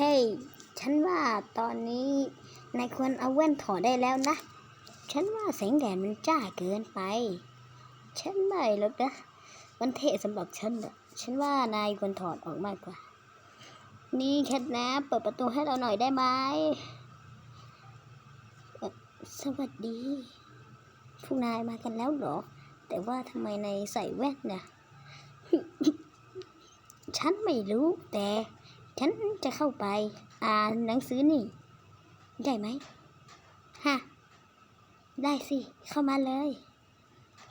ฮ้ยฉันว่าตอนนี้นายควรเอาแว่นถอดได้แล้วนะ ฉันว่าแสงแดดมันจ้าเกินไป ฉันไม่หรอกนะ มันเท่สำหรับฉันอะฉันว่านายควรถอดออกมากกว่า นี่แคทนะเปิดประตูให้เราหน่อยได้ไหมสวัสดีพวกนายมากันแล้วเหรอ แต่ว่าทำไมนายใส่แว่นเนี่ยฉันไม่รู้แต่ ฉันจะเข้าไป อ่านหนังสือนี่ ได้ไหมฮะได้สิ เข้ามาเลย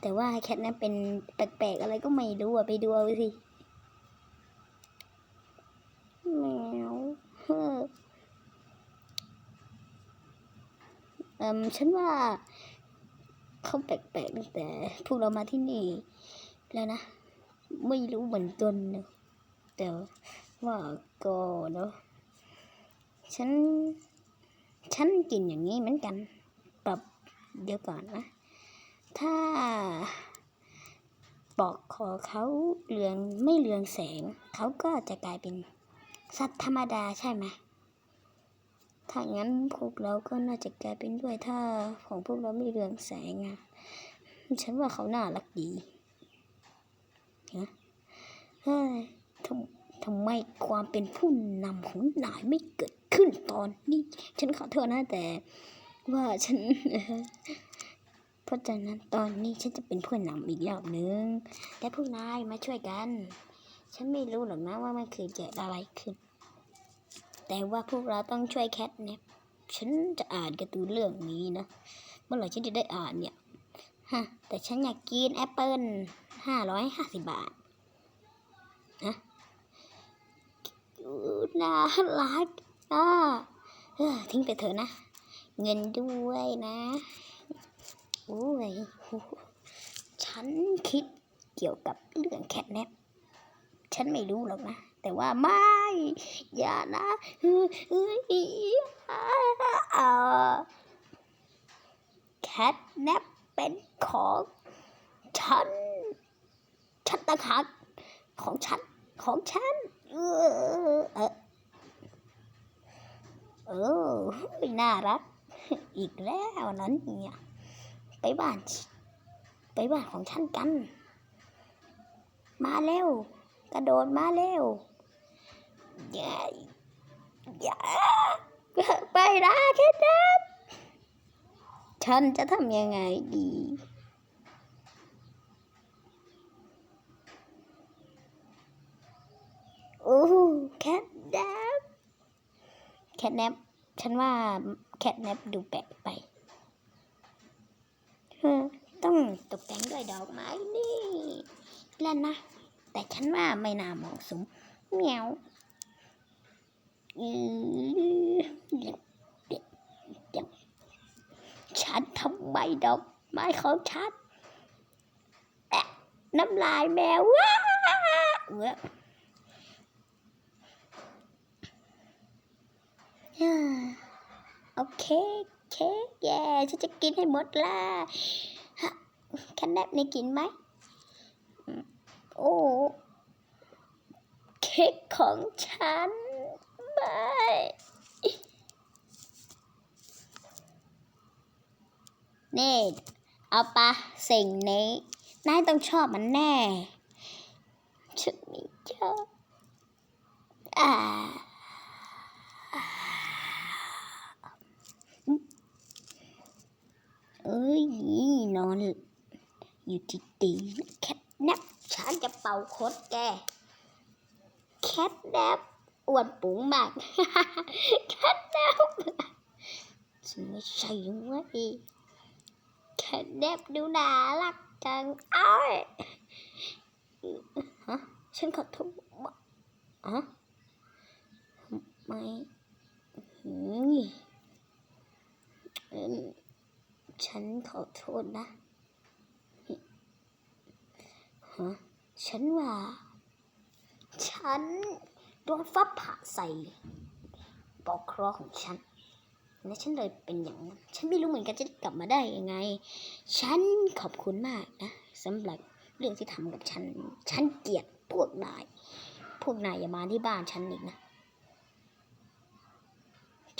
แต่ว่าแคทนั้นเป็นแปลกๆอะไรก็ไม่รู้อะ ไปดูเอาสิแมวเฮ้อเอืมฉันว่าเขาแปลกๆตั้งแต่พวกเรามาที่นี่แล้วนะ ไม่รู้เหมือนกันนะแต่ ว่าก็เนาะฉัน ฉันกินอย่างนี้เหมือนกันปรับเดี๋ยวก่อนนะ ถ้าปอกคอเขาเรืองไม่เรืองแสง เขาก็จะกลายเป็นสัตว์ธรรมดาใช่ไหมถ้างั้นพวกเราก็น่าจะกลายเป็นด้วยถ้าของพวกเราไม่เรืองแสงอะฉันว่าเขาน่ารักดีฮะเฮ้ยทำทำไมความเป็นผู้นำของนายไม่เกิดขึ้นตอนนี้ ฉันขอโทษนะแต่ว่าฉันเพราะฉะนั้นตอนนี้ฉันจะเป็นผู้นำอีกรอบนึงแต่พวกนายมาช่วยกัน ฉันไม่รู้หรอกนะว่ามันคือเกิดอะไรขึ้น แต่ว่าพวกเราต้องช่วยแคทเนี่ยฉันจะอ่านการ์ตูนเรื่องนี้นะเมื่อไหร่ฉันจะได้อ่านเนี่ยฮะแต่ฉันอยากกินแอปเปิลห้าร้อยห้าสิบบาทนะ น่ารักอะเออทิ้งไปเถอะนะ เงินด้วยนะโอ้ยฉันคิดเกี่ยวกับเรื่องแคทแนปฉันไม่รู้หรอกนะ แต่ว่าไม่ อย่านะแคทแนปเป็นของ ฉัน ฉันต่างหากของฉัน ของฉัน เออเออเออน่ารัก อีกแล้วนั้นเนี่ย ไปบ้าน ไปบ้านของฉันกัน มาเร็ว กระโดดมาเร็วอย่าอย่าไปนะแค่นั้นฉันจะทำยังไงดี โอ้แคทแนปแคทแนปฉันว่าแคทแนปดูแปลกไปเออต้องตกแต่งด้วยดอกไม้นี่แล้วนะ แต่ฉันว่าไม่น่าเหมาะสมเหมียวอือฉันทำไมดอกไม้ของฉันน้ำลายแมวว้าเว้ออ่า โอเคเค้กแย่ฉันจะกินให้หมดละฮะแคนแนบนี่กินไหมอืมโอ้เค้กของฉันไม่นี่เอาปะสิ่งนี้นายต้องชอบมันแน่ฉันไม่ชอบอ่า เอ้ยนอน อยู่ที่ตีนแคทแนปฉันจะเป่าโคตแก แคทแนปอวนปุ๋งมากแคทแนปฉันไม่ใช่เว้ยแคทแนปดูน่ารักจังอ้ายฮะฉันขอโทษอะไม่หืม ฉันขอโทษนะฮะฉันว่า ฉันโดนฟ้าผ่าใส่ปอกครอของฉันและฉันเลยเป็นอย่างนั้น ฉันไม่รู้เหมือนกันจะกลับมาได้ยังไง ฉันขอบคุณมากนะสำหรับเรื่องที่ทำกับฉัน ฉันเกลียดพวกนาย พวกนายอย่ามาที่บ้านฉันอีกนะ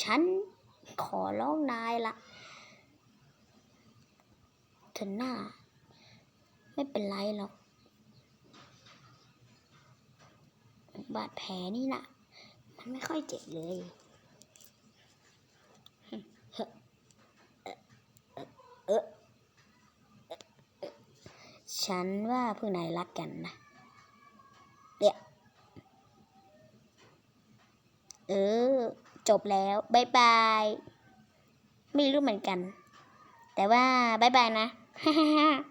ฉันขอร้องนายละ ธอหน้า ไม่เป็นไรหรอก บาดแผลนี่นะมันไม่ค่อยเจ็บเลยเออฉันว่าพวกนายรักกันนะเดี๋ยวเออ จบแล้วบายบาย ไม่รู้เหมือนกัน แต่ว่าบายบายนะ ฮ่าฮ่าฮ่า